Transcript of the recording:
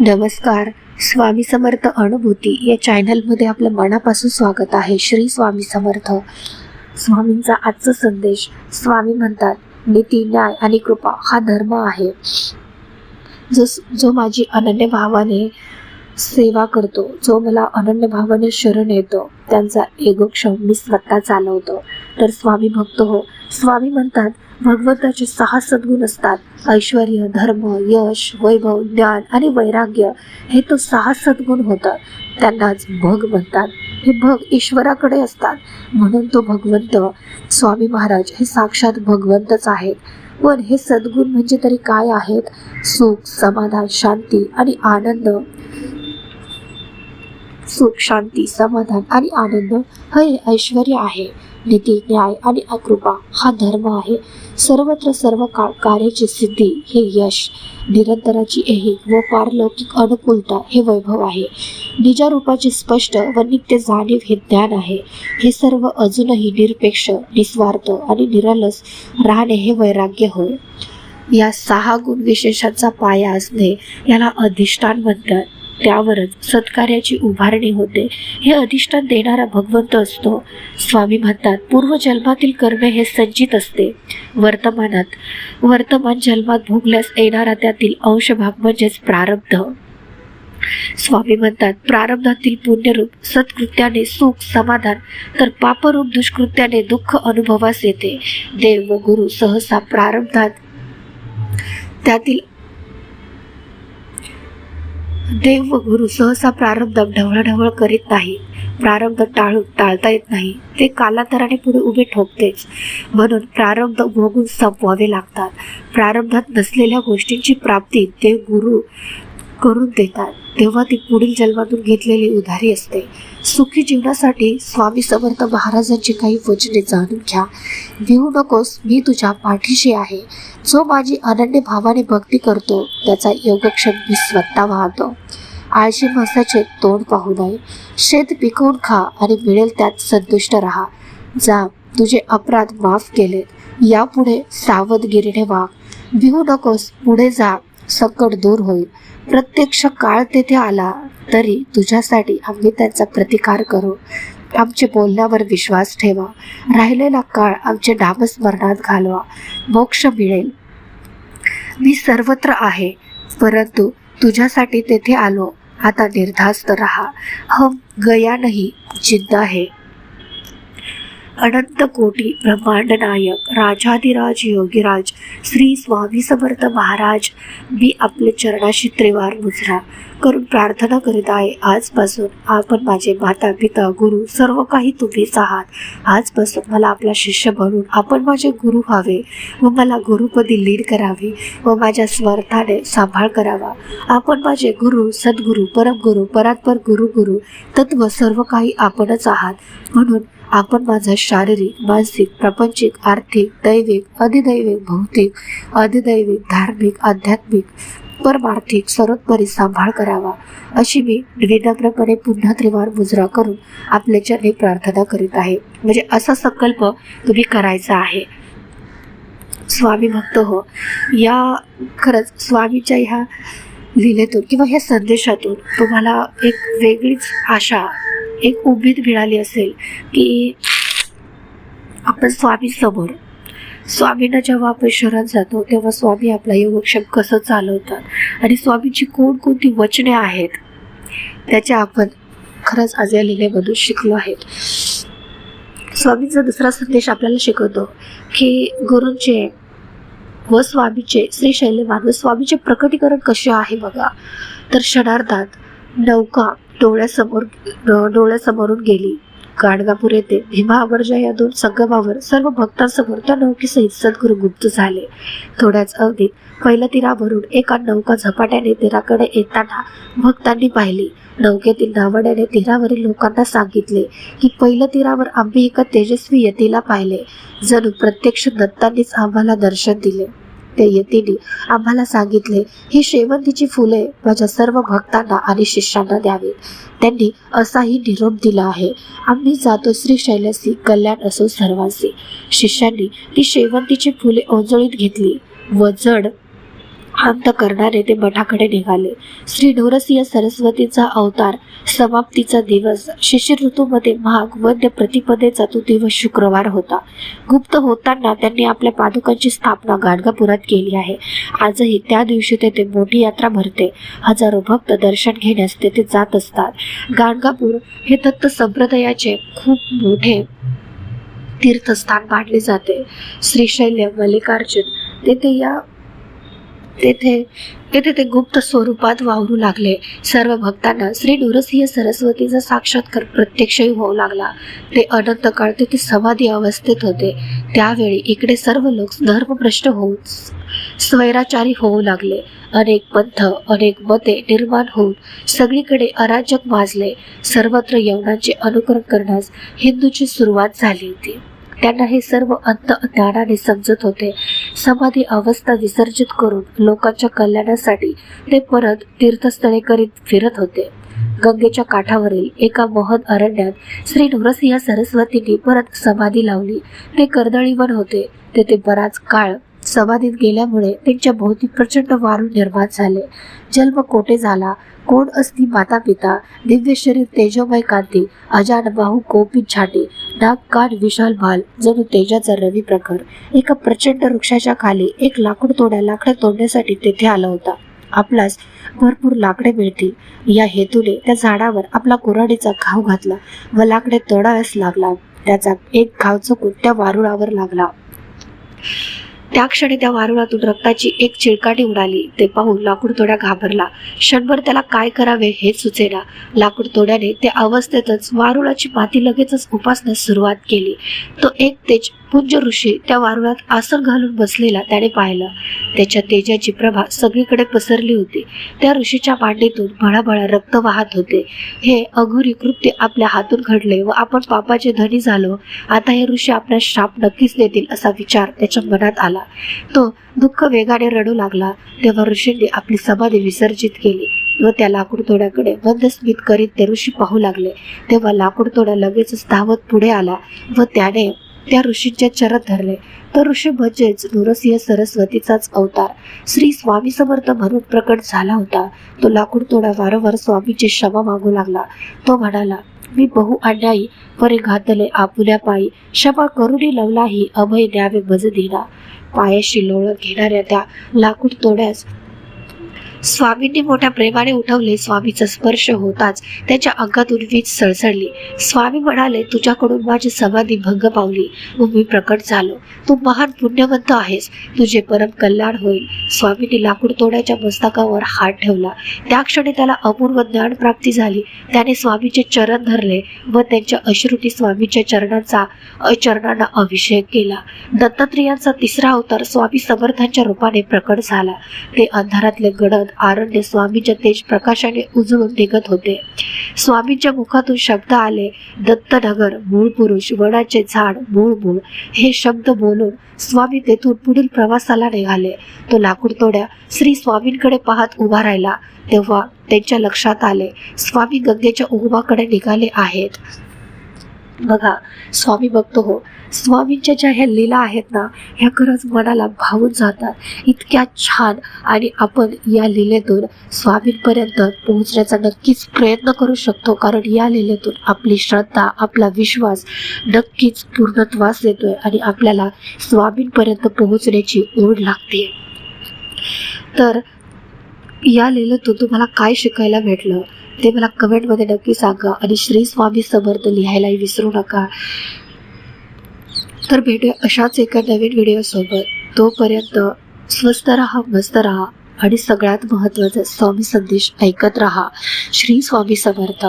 नमस्कार. स्वामी समर्थ अनुभूती या चॅनलमध्ये आपलं मनापासून स्वागत आहे. श्री स्वामी समर्थ. स्वामींचा आजचा संदेश स्वामी म्हणतात नीती न्याय आणि कृपा हा धर्म आहे. जो जो माझी अनन्य भावाने सेवा करतो जो मला अनन्य भावाने शरण येतो त्यांचा एगोक्षम मी स्वतः चालवतो. तर स्वामी भक्त हो. स्वामी म्हणतात भगवंताचे सहा सद्गुण असतात. ऐश्वर धर्म यश वैभव ज्ञान आणि वैराग्य हे तो सहा सद्गुण होतं त्यांनाच भग म्हणतात. हे भग ईश्वराकडे असतात. म्हणून तो भगवंत स्वामी महाराज हे साक्षात भगवंतच आहेत. पण हे सद्गुण म्हणजे तरी काय आहेत? सुख समाधान शांती आणि आनंद. सुख शांती समाधान आणि आनंद हे ऐश्वर आहे. नीती न्याय आणि अकृपा हा धर्म आहे. सर्वत्र सर्व काळ कार्याची सिद्धी हे यश. निरंतराची ऐहिक व पारलौकिक अनुकूलता हे वैभव आहे. निजा रूपाची स्पष्ट व नित्य जाणीव हे ज्ञान आहे. हे सर्व अजूनही निरपेक्ष निस्वार्थ आणि निरालस राहणे हे वैराग्य होय. या सहा गुण विशेषांचा पाया असणे याला अधिष्ठान म्हणतात. त्यावरच सत्कार्याची उभारणी होते. हे अधिष्ठान देणारा भगवंत असतो. स्वामी म्हणतात पूर्वजन्मातील कर्मे हे संचित असते. वर्तमानात वर्तमान जन्मात भोगल्यास येणारा त्यातील अंशभाग म्हणजेच प्रारब्ध. स्वामी म्हणतात प्रारब्धातील पुण्यरूप सत्कृत्याने सुख समाधान तर पापरूप दुष्कृत्याने दुःख अनुभवास येते. देव व गुरु सहसा प्रारब्धात. त्यातील देव व गुरु सहसा प्रारब्ध ढवळढवळ करीत नाही. प्रारब्ध टाळून टाळता येत नाही. ते कालांतराने पुढे उभे ठोकतेच. म्हणून प्रारब्ध भोगून संपवावे लागतात. प्रारब्धात नसलेल्या गोष्टींची प्राप्ती देव गुरु करून देतात. तेव्हा ती पुढील जन्मातून घेतलेली उधारी असते. सुखी जीवनासाठी स्वामी समर्थ महाराजांची काही वचने जाणून घ्या. भिवू नकोस मी तुझ्या पाठीशी आहे. जो माझी अनन्य भावाने भक्ती करतो त्याचा योगक्षम मी स्वतः वाहतो. आळशी मासाचे तोंड पाहू नये. शेत पिकवून खा आणि मिळेल त्यात संतुष्ट राहा. जा तुझे अपराध माफ केलेत यापुढे सावधगिरीने वाग. भिवू नकोस पुढे जा. संकट दूर होईल. प्रत्यक्ष काळ तेथे आला तरी तुझ्यासाठी आम्ही त्यांचा प्रतिकार करू. आमचे बोलण्यावर विश्वास ठेवा. राहिलेला काळ आमचे नामस्मरणात घालवा. मोक्ष मिळेल. मी सर्वत्र आहे परंतु तुझ्यासाठी तेथे आलो. आता निर्धास्त रहा. हम गया नाही जिद्द आहे अनंत कोटी ब्रह्मांड नायक राजाधिराज योगीराज श्री स्वामी समर्थ महाराज मी आपले चरणाशी त्रिवार मुजरा करून प्रार्थना करीत आहे. आजपासून आपण माझे माता पिता गुरु सर्व काही तुम्हीच आहात. आजपासून मला आपला शिष्य म्हणून आपण माझे गुरु व्हावे व मला गुरुपदी लीड करावी व माझ्या स्वार्थाने सांभाळ करावा. आपण माझे गुरु सद्गुरु परमगुरु परात्पर गुरु गुरु तत्व सर्व काही आपणच आहात. म्हणून आपण माझा शारीरिक मानसिक प्रापंचिक आर्थिक दैविक अधिदैविक भौतिक अधिदैविक धार्मिक आध्यात्मिक परमार्थिक सर्वोत्परी सांभाळ करावा अशी मी विनम्रपणे पुन्हा त्रिवार मुजरा करून आपल्या चरणी प्रार्थना करीत आहे. म्हणजे असा संकल्प तुम्ही करायचा आहे. स्वामी भक्त हो या खरंच स्वामीच्या ह्या लिहिलेतून किंवा ह्या संदेशातून तुम्हाला एक वेगळीच आशा एक उमेद मिळाली असेल की आपण स्वामी समोर स्वामींना जेव्हा आपण शहरात जातो तेव्हा स्वामी आपला योगक्षम कसं चालवतात आणि स्वामींची कोणकोणती वचने आहेत त्याच्या आपण खरंच आज या लिहिलेमधून शिकलो आहेत. स्वामींचा दुसरा संदेश आपल्याला शिकवतो की गुरुंचे व स्वामीचे श्री शैल्यमान व स्वामीचे प्रकटीकरण कसे आहे बघा. तर क्षणार्धात नौका डोळ्यासमोर डोळ्यासमोरून गेली. गाडगापूर येथे भीमा अमरजा या दोन संगमावर सर्व भक्तांसमोर त्या नौकेसहित सद्गुरू गुप्त झाले. थोड्याच अवधीत पहिल्या तीरावरून एका नौका झपाट्याने तीराकडे येताना भक्तांनी पाहिली. नौकेतील नावड्याने तीरावरील लोकांना सांगितले की पहिल्या तीरावर आम्ही एका तेजस्वी यतीला पाहिले. जणू प्रत्यक्ष दत्तांनीच आम्हाला दर्शन दिले. त्या यतीने आम्हाला सांगितले ही शेवंतीची फुले माझ्या सर्व भक्तांना आणि शिष्यांना द्यावी त्यांनी असाही निरोप दिला आहे. आम्ही जातो श्री शैलसी कल्याण असो सर्वांचे. शिष्यांनी ती शेवंतीची फुले ओंजळीत घेतली. व जड अंत करणारे ते मठाकडे निघाले. श्री ढोरसिंह सरस्वतीचा अवतार समाप्तीचा दिवस शिशिर ऋतूमध्ये महाग वद्य प्रतिपदेचा तो दिवस शुक्रवार होता. गुप्त होताना त्यांनी आपल्या पादुकांची स्थापना गाणगापुरात केली आहे. आजही त्या दिवशी तेथे मोठी यात्रा भरते. हजारो भक्त दर्शन घेण्यास तेथे जात असतात. गाणगापूर हे दत्त संप्रदायाचे खूप मोठे तीर्थस्थान मानले जाते. श्रीशैल्य मल्लिकार्जुन तेथे या तेथे तेथे ते गुप्त स्वरूपात वावरू लागले. सर्व भक्तांना श्री नृसिंह सरस्वतीचा साक्षात्कार प्रत्यक्षही होऊ लागला. ते अनंत काळ तेथे समाधी अवस्थेत होते. त्यावेळी इकडे सर्व लोक धर्मभ्रष्ट होऊन स्वैराचारी होऊ लागले. अनेक पंथ अनेक मते निर्माण होऊन सगळीकडे अराजक माजले सर्वत्र यवनाचे अनुकरण करण्यास हिंदूची सुरुवात झाली होती. त्यांना हे सर्व अंत ज्ञानाने समजत होते. समाधी अवस्था विसर्जित करून लोकांच्या कल्याणासाठी ते परत तीर्थस्थळे करीत फिरत होते. गंगेच्या काठावरील एका मोहन अरण्यात श्री नृसिंह सरस्वतींनी परत समाधी लावली. ते कर्दळीवन होते. तेथे बराच काळ समाधीत गेल्यामुळे त्यांच्या भोवती प्रचंड वारू निर्माण झाले. जन्म कोठे झाला? कोण असती माता पिता दिव्य शरीर तेजोमय कांती अजान बाहू कोपी छाटी नाक कान विशाल भाल जणू तेजाचा रवी प्रखर. एका प्रचंड वृक्षाच्या खाली एक लाकूड तोड्या लाकडं तोडण्यासाठी तेथे आला होता. आपलास भरपूर लाकडे मिळतील. या हेतूने त्या झाडावर आपला कुऱ्हाडीचा घाव घातला व लाकडे तोडाव्यास लागला. त्याचा एक घाव चुकून त्या वारुळावर लागला. त्या क्षणी त्या वारुळातून रक्ताची एक चिळकाटी उडाली. ते पाहून लाकूड तोड्या घाबरला. क्षणभर त्याला काय करावे हे सुचेना. लाकूड तोड्याने त्या अवस्थेतच वारुळाची माती लगेचच उपासण्यास सुरुवात केली. तो एक तेज पुंज ऋषी त्या वारुळात आसन घालून बसलेला त्याने पाहिलं. त्याच्या तेजाची प्रभा सगळीकडे पसरली होती. त्या ऋषीच्या मांडीतून भळाभळा रक्त वाहत होते. हे अघोरी कृत्य आपल्या हातून घडले व आपण पापाचे धनी झालो. आता हे ऋषी आपल्या शाप नक्कीच देतील असा विचार त्याच्या मनात आला. तो दुःख वेगाने रडू लागला. तेव्हा ऋषींनी आपली समाधी विसर्जित केली व त्या लाकूडतोड्याकडे मंद मंदस्मित करीत ते ऋषी पाहू लागले. तेव्हा लाकूडतोडा लगेचच धावत पुढे आला व त्याने त्या ऋषींचे चरण धरले. तर ऋषी म्हणजेच नृसिंह सरस्वतीचाच अवतार. श्री स्वामी समर्थ म्हणून प्रकट झाला होता. तो लाकूड तोडा वारंवार स्वामीची क्षमा मागू लागला. तो म्हणाला मी बहु अन्यायी परे घातले आपुल्या पायी. क्षमा करुणी लवलाही अभय द्यावे मज दिला पायाशी लोळ घेणाऱ्या त्या लाकूड तोड्यास स्वामींनी मोठ्या प्रेमाने उठवले स्वामीचा स्पर्श होताच त्याच्या अंगातून वीज सळसळली. स्वामी म्हणाले तुझ्याकडून माझी समाधी भंग पावली. व मी प्रकट झालो. तू महान पुण्यवंत आहेस. तुझे परम कल्याण होईल. स्वामींनी लाकूड तोड्याच्या मस्तकावर हात ठेवला. त्या क्षणी त्याला अपूर्व ज्ञान प्राप्ती झाली. त्याने स्वामीचे चरण धरले व त्यांच्या अश्रुती स्वामीच्या चरणांचा चरणांना अभिषेक केला. दत्तात्रेयांचा तिसरा अवतार स्वामी समर्थांच्या रूपाने प्रकट झाला. ते अंधारातले गडद आरण्य स्वामीच्या तेज प्रकाशाने उजळून निघत होते. स्वामींच्या मुखातून शब्द आले दत्तनगर मूळ पुरुष वडाचे झाड मूळ मूळ. हे शब्द बोलून स्वामी तेथून पुढील प्रवासाला निघाले. तो लाकूड तोड्या श्री स्वामींकडे पाहत उभा राहिला. तेव्हा त्यांच्या लक्षात आले स्वामी गंगेच्या उगमाकडे निघाले आहेत. बघा स्वामी बघतो हो स्वामींच्या ज्या ह्या लीला आहेत ना ह्या खरंच मनाला भावून जातात. इतक्या छान आणि आपण या लीलेतून स्वामींपर्यंत पोहोचण्याचा नक्कीच प्रयत्न करू शकतो कारण या लीलेतून आपली श्रद्धा आपला विश्वास नक्कीच पूर्णत्वास देतोय आणि आपल्याला स्वामींपर्यंत पोहोचण्याची ओढ लागते. तर या लीलेतून तुम्हाला काय शिकायला भेटलं ते मला कमेंटमध्ये नक्की सांगा आणि श्री स्वामी समर्थ लिहायलाही विसरू नका. तर भेटूया अशाच एका नवीन व्हिडिओसोबत. तोपर्यंत स्वस्त राहा मस्त राहा आणि सगळ्यात महत्त्वाचं स्वामी संदेश ऐकत राहा. श्री स्वामी समर्थ.